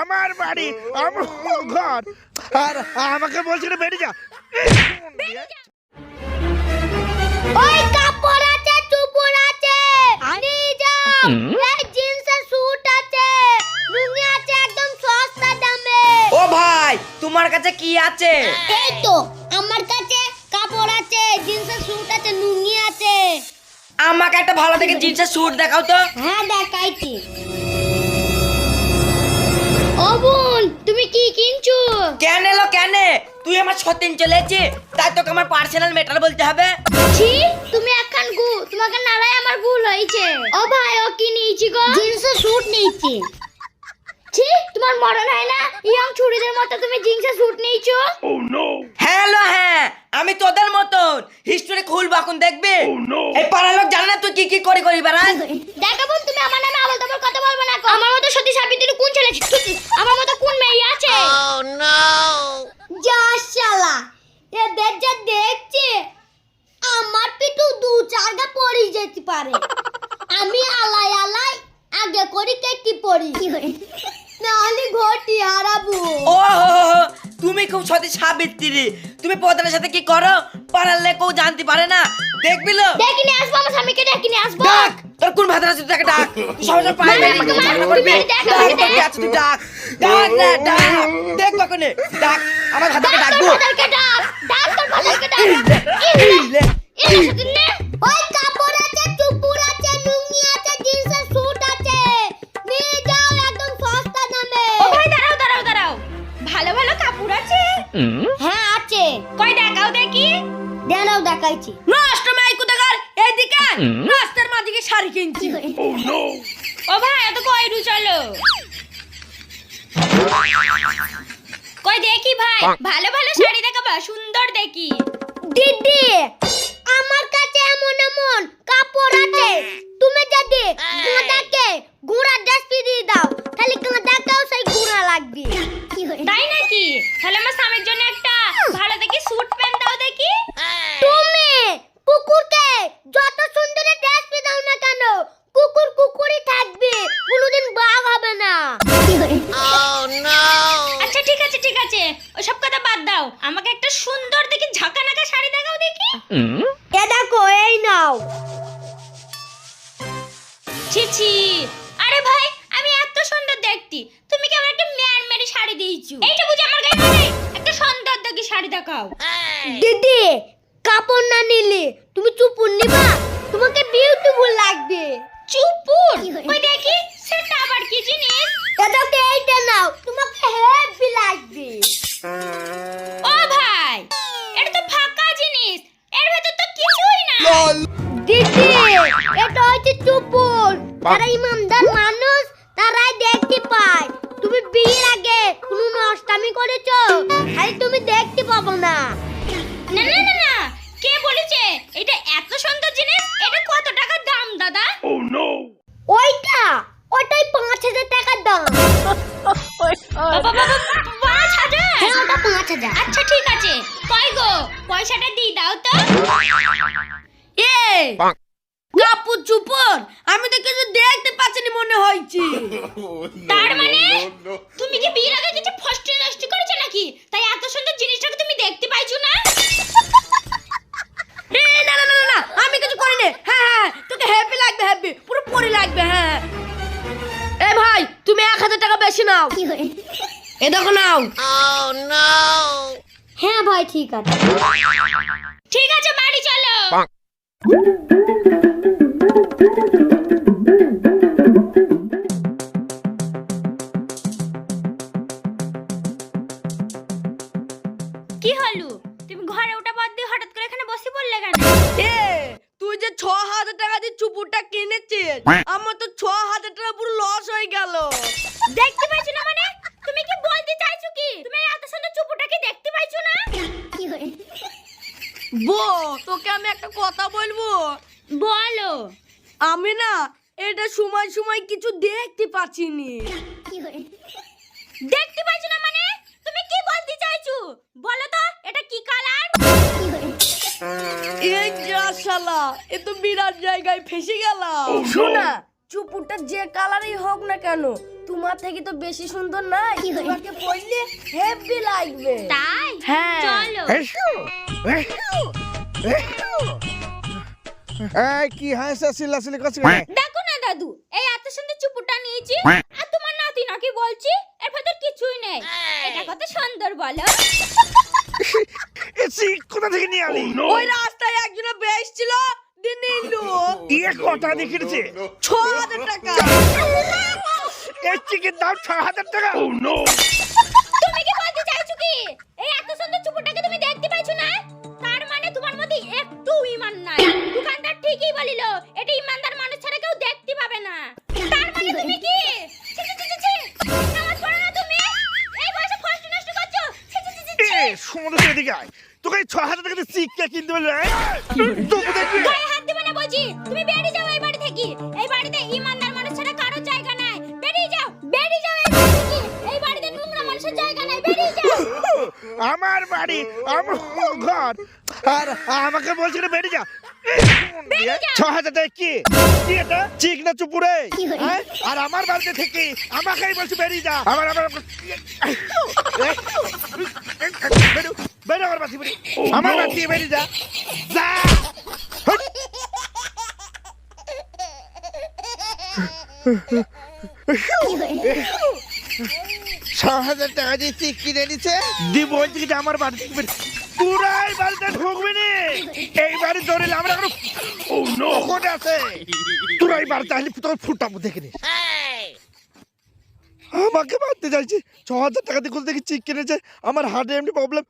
আমার বাড়ি আমার ঘর। আর আমাকে বলছি না বেরিয়ে যা। ওই কাপড় আছে চুপড় আছে। নিয়ে যাও এই জিন্সের স্যুট আছে। লুঙ্গি আছে একদম সস্তা দামে। ও ভাই তোমার কাছে কি আছে? এই তো আমার কাছে কাপড় আছে জিন্সের স্যুট আছে লুঙ্গি আছে। আমাকে একটা ভালো দেখে জিন্সের স্যুট দেখাও তো। হ্যাঁ দেখাইছি। ও বোন তুমি কি কিনছো? কেন এলো কেন? তুই আমার সতেন চলেছে তাই তোকে আমার পার্সোনাল ম্যাটার বলতে হবে। ছি তুমি একখান গু তোমাকে নাড়াই আমার ভুল হয়েছে। ও ভাই ও কি নিয়েছি গো? জিন্সের স্যুট নিয়েছি। ছি তোমার মরণ হয় না? ইয়ং ছুরিদের মতো তুমি জিন্সের স্যুট নিয়েছো? হ্যালো হ্যাঁ আমি তোদের মতন। হিস্টোরি খুলবো এখন দেখবি? এই পাড়ার লোক জানে না তুই কি কি করি করি বেড়াস? দেখো বোন তুমি আমার নামে আবল তাবল কথা বলবে না আমার মতো সতী সাবিত্রী কোন ছেলে আমার মতো কোন মেয়ে আছে? যা শালা এদের যা দেখছে আমার পিটু দু চারটা পড়ে যেতে পারে। আমি আলাই আলাই আগে করি কেটি পড়ি। নাহলে ঘটি হারাবো। ও তুমি খুব সতী সাবিত্রী তুমি প্রধানের সাথে কি করো? পাড়ার লোক কেউ জানতে পারে না। দেখবি লো? দেখিনি আসব আমার স্বামীকে দেখিনি আসব। ডাক! তোর কোন ভাতার আছে তাকে ডাক। তুই পায়ে ঝগড়া করবি। তুমি ডাক, তোর কি ডাক। আছে তুই ডাক। ডাক না ডাক। দেখ কখনে ডাক। আমার ভাতাকে ডাকবো। ডাক। ডাক তোর লে। ওই দেখাইছি। নষ্ট মাই কোথাকার? এইদিকে রাস্তার মাঝে শাড়ি কিনছি। ও ভাই এত কই কইরু চলো? কই দেখি ভাই ভালো ভালো শাড়ি দেখাবা সুন্দর দেখি। দিদি আমার কাছে এমন এমন কাপড় আছে তুমি যদি গাঁদাকে ঘোড়া ড্রেস পিরিয়ে দাও তাহলে গাঁদাকেও সেই ঘোড়া লাগবে তাই নাকি তাহলে আমার স্বামীর জন্য একটা ভালো দেখি স্যুট প্যান্ট দাও দেখি তুমি কুকুরকে যত সুন্দর ড্রেস পে দাও না কেন কুকুর কুকুরই থাকবে কোনোদিন বাঘ হবে না আচ্ছা ঠিক আছে ঠিক আছে ওসব কথা বাদ দাও আমাকে একটা সুন্দর দেখি ঝাঁকানাকা শাড়ি দেখাও দেখি। এ দেখো এই নাও। ছি ছি। আরে ভাই আমি এত সুন্দর দেখতি তুমি কি আমার একটা ম্যান মেরে শাড়ি দিয়েছ? এইটা বুঝি আমার গায়ে মানে একটা সুন্দর দেখি শাড়ি দেখাও। দিদি কাপড় না নিলে তুমি চুপুর নিবা? তোমাকে বিউটিফুল লাগবে। চুপুর? ওই দেখি? সেটা আবার কি জিনিস? এটাকে এইটা যারা ইমানদার মানুষ তারাই দেখতে পায়। তুমি বিয়ের আগে কোনো নষ্টামি করেছ? তাই তুমি দেখতে পাবো না। না না না না। কে বলেছে? এটা এত সুন্দর জিনিস এটা কত টাকা দাম দাদা? ওইটা ওটাই পাঁচ হাজার টাকার দাম। বাবা বাবা পাঁচ হাজার? হ্যাঁ ওটা পাঁচ হাজার। আচ্ছা ঠিক আছে। কয় গো? পয়সাটা দিয়ে দাও তো। এ কাপড় চুপর আমি তো কিছু দেখতে পাচ্ছি না মনে হয়েছে। তার মানে তুমি কি বিয়ের আগে কিছু ফষ্টি নষ্টি করেছ নাকি? তাই এত সুন্দর জিনিসটাকে তুমি দেখতে পাইছো না? না না না না, না আমি কিছু করিনি। হ্যাঁ হ্যাঁ তোকে হ্যাপি লাগবে হ্যাপি পুরো পরি লাগবে হ্যাঁ এ ভাই তুমি এক হাজার টাকা বেশি নাও। এ দেখো নাও। হ্যাঁ ভাই ঠিক আছে। ঠিক আছে বাড়ি চলো। কি হলো? তুমি ঘরে ওটা বাদ দিয়ে হঠাৎ করে এখানে বসে পড়লে কেন? এ তুই যে ছ হাজার টাকা দিয়ে চুপুরটা কিনেছিস আমার তো ছ হাজার টাকা পুরো লস হয়ে গেল। দেখতে পাইছো না মানে? তুমি কি বলতে চাইছো কি? তুমি এত সুন্দর চুপুটাকে দেখতে পাইছো না? বো তোকে আমি একটা কথা বলব? বলো। আমি না এটা সময় সময় কিছু দেখতে পাচ্ছিনি দেখতে পাইছো না বিরাট জায়গায় ফেসে গেলাম। শোনা। চুপুরটা যে কালারই হোক না কেন তোমার থেকে তো বেশি সুন্দর নাই। তোমাকে পড়লে হেভি লাগবে। তাই? হ্যাঁ। চলো। এসো এসো এসো। এই কি হাসা সিলা সিলি করছিস? দেখো না দাদু এই এত সুন্দর চুপুটা নিয়েছি আর তোমার নাতি নাকি বলছি এর ভেতর কিছুই নেই। এটা কত সুন্দর বলো। এসি কোথা থেকে নিয়ে আলি? ওই রাস্তায় একজন বেশ ছিল দিন নিলু ইয়ে কটা দেখিয়েছে ছ হাজার টাকা। এই চিকেন দাম ছ হাজার টাকা তুমি কি বলতে চাইছো কি? এই এত সুন্দর চুপুটাকে তুমি দেখতে পাইছো না? তার মানে তোমার মধ্যে একটু ইমান নাই। দোকানদার ঠিকই বলিল এটা ইমানদার মানুষ ছাড়া কেউ দেখতে পাবে না। তার মানে তুমি কি? ছি, ছি, ছি, ছি, ছি। নামাজ পড়ো না তুমি? এই বয়সে ফষ্ট নষ্ট করছ? ছি, ছি, ছি, ছি, ছি। এ সমুদ্র এদিকে আয়। তোকে ছ হাজার টাকা দিয়ে চিকেন কিনতে পারলে দিবে না বলছি। তুমি বেরিয়ে যাও এই বাড়ি থেকে। এই বাড়িতে ইমানদার মানুষ ছাড়া কারও জায়গা নাই। বেরিয়ে যাও বেরিয়ে যাও এই বাড়ি থেকে। এই বাড়িতে নোংরা মানুষের জায়গা নাই। বেরিয়ে যাও। আমার বাড়ি আমার ঘর। আর আমাকে বলছিল বেরিয়ে যা। ছ হাজার টাকা কি? কি এটা? চিক না চুপুরে? হ্যাঁ? আর আমার বাড়িতে থেকে আমাকেই বলছে বেরিয়ে যা। আমার আমার বেরো বেরো আমার বাড়ি বেরিয়ে যা। ছ হাজার টাকা দিয়ে চিক কিনে নিছে দি বলছি যে আমার বাড়ি থেকে বেরিয়ে পুরাই বাড়িতে ঢুকবি নি? এই বাড়ি ধরে আমরা কোনো ও নো। আছে? তোরা এই বাড়িতে আসলে তোর ফুটাবো দেখে নিস আমাকে মারতে চাইছি। ছ হাজার টাকা দিয়ে থেকে চিক কিনেছে? আমার হার্টে এমনি প্রবলেম